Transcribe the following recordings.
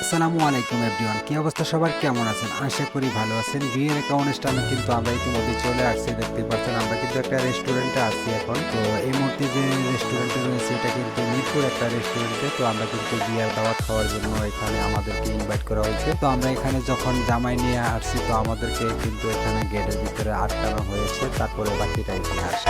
আসসালামু আলাইকুম এভরিওয়ান। কি অবস্থা সবার? কেমন আছেন? আশা করি ভালো আছেন। বিয়ের একটা অনুষ্ঠানে কিন্তু আমরা ইতিমধ্যে চলে আসছি, দেখতে পাচ্ছেন, আমরা কিন্তু একটা রেস্টুরেন্টে আছি এখন। তো এই মুহূর্তে যে রেস্টুরেন্টে রয়েছে, এটা কিন্তু মিরপুর একটা রেস্টুরেন্টে তো আমরা কিন্তু বিয়ার দাওয়াত খাওয়ার জন্য এখানে আমাদেরকে ইনভাইট করা হয়েছে। তো আমরা এখানে যখন জামাই নিয়ে আসছি, তো আমাদেরকে কিন্তু এখানে গেটের ভিতরে আটকানো হয়েছে। তারপরে বাকিটা এখানে আসে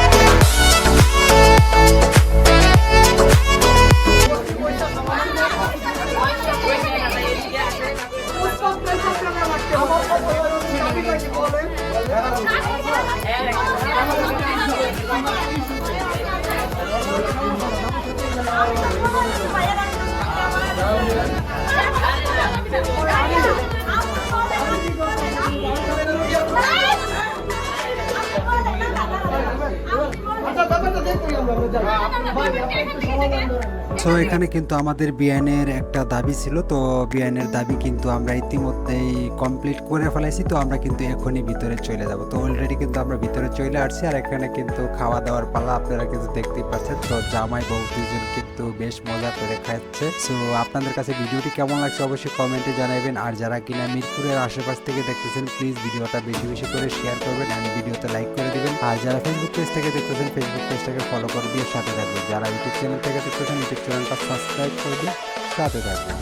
সো এখানে কিন্তু আমাদের বিয়ানের একটা দাবি ছিল। তো বিয়ানের দাবি কিন্তু আমরা ইতিমধ্যেই কমপ্লিট করে ফেলাইছি। তো আমরা কিন্তু এখনই ভিতরে চলে যাব। তো অলরেডি কিন্তু আমরা ভিতরে চলে আসছি। আর এখানে কিন্তু খাওয়া দাওয়ার পালা আপনারা কিন্তু দেখতেই পাচ্ছেন। তো জামাই বউ দুজন কিন্তু বেশ মজা করে খাচ্ছে। সো আপনাদের কাছে ভিডিওটি কেমন লাগছে অবশ্যই কমেন্টে জানাবেন। আর যারা কিনা মিরপুরের আশেপাশ থেকে দেখতেছেন প্লিজ ভিডিওটা বেশি বেশি করে শেয়ার করবেন। আর ভিডিওতে লাইক করে দিবেন। আর যারা ফেসবুক পেজ থেকে দেখতেছেন ফেসবুক পেজটাকে ফলো করে দিয়ে সাথে থাকবেন। যারা ইউটিউব চ্যানেল থেকে দেখতেছেন ইউটিউব চ্যানেলটা সাবস্ক্রাইব করে দিয়ে সাথে থাকবেন।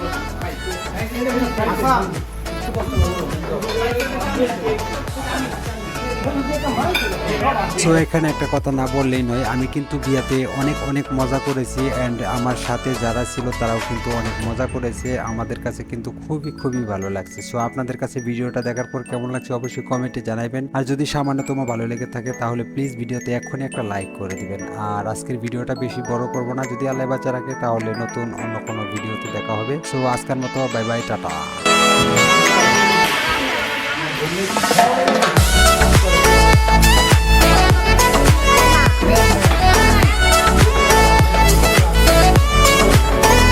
ちょっ。সো এখানে একটা কথা না বললেই নয়, আমি কিন্তু বিয়াতে অনেক অনেক মজা করেছি অ্যান্ড আমার সাথে যারা ছিল তারাও কিন্তু অনেক মজা করেছে। আমাদের কাছে কিন্তু খুবই খুবই ভালো লাগছে। সো আপনাদের কাছে ভিডিওটা দেখার পর কেমন লাগছে অবশ্যই কমেন্টে জানাবেন আর যদি সামান্যতম ভালো লেগে থাকে তাহলে প্লিজ ভিডিওতে এখনই একটা লাইক করে দিবেন। আর আজকের ভিডিওটা বেশি বড় করব না। যদি আল্লাহ বাচ্চা রাখে তাহলে নতুন অন্য কোনো ভিডিওতে দেখা হবে। সো আজকের মতো বাই বাই টাটা।